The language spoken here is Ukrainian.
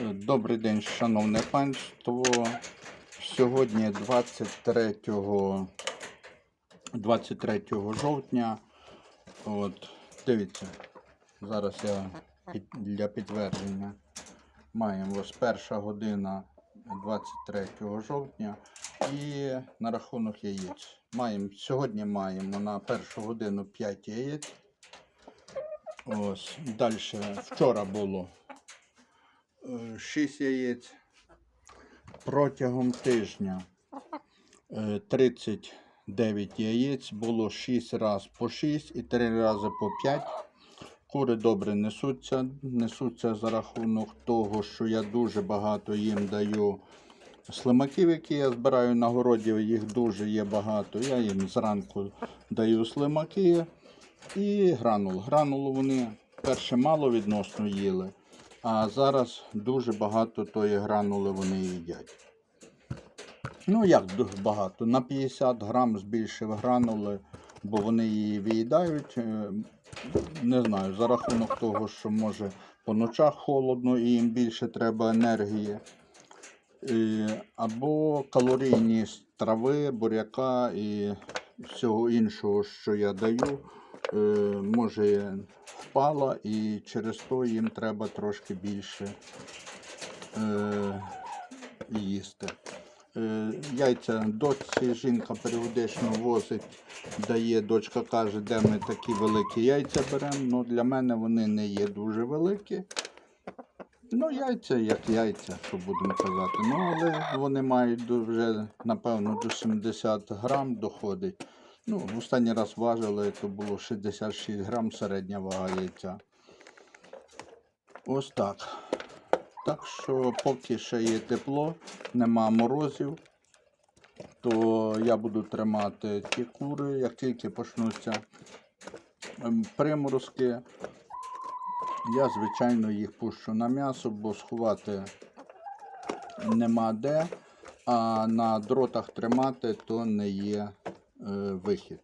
Добрий день, шановне панство. Сьогодні 23, 23 жовтня. От, дивіться, зараз я для підтвердження маємо ось перша година 23 жовтня і на рахунок яєць. Маємо, сьогодні маємо на першу годину 5 яєць. Ось, далі вчора було 6 яєць. Протягом тижня е, 39 яєць, було 6 разів по 6 і 3 рази по 5. Кури добре несуться. Несуться за рахунок того, що я дуже багато їм даю слимаків, які я збираю на городі, їх дуже є багато. Я їм зранку даю слимаки і гранул. Гранулу вони перше мало відносно їли, а зараз дуже багато тої гранули вони їдять. Ну, як багато? На 50 грам збільшив гранули, бо вони її виїдають. Е, Не знаю, за рахунок того, що може по ночах холодно і їм більше треба енергії. Або калорійні трави, буряка і всього іншого, що я даю, може впала і через то їм треба трошки більше е, їсти. Е, Яйця дочці жінка періодично возить, дає, дочка каже, де ми такі великі яйця беремо. Ну, для мене вони не є дуже великі. Ну, яйця як яйця, що будемо казати. Ну, але вони мають вже, напевно, до 70 грам доходить. Ну, останній раз важили, то було 66 грам середня вага яйця. Ось так. Так що поки ще є тепло, нема морозів, то я буду тримати ті кури, як тільки почнуться ем, приморозки. Я, звичайно, їх пущу на м'ясо, бо сховати нема де, а на дротах тримати то не є вихід.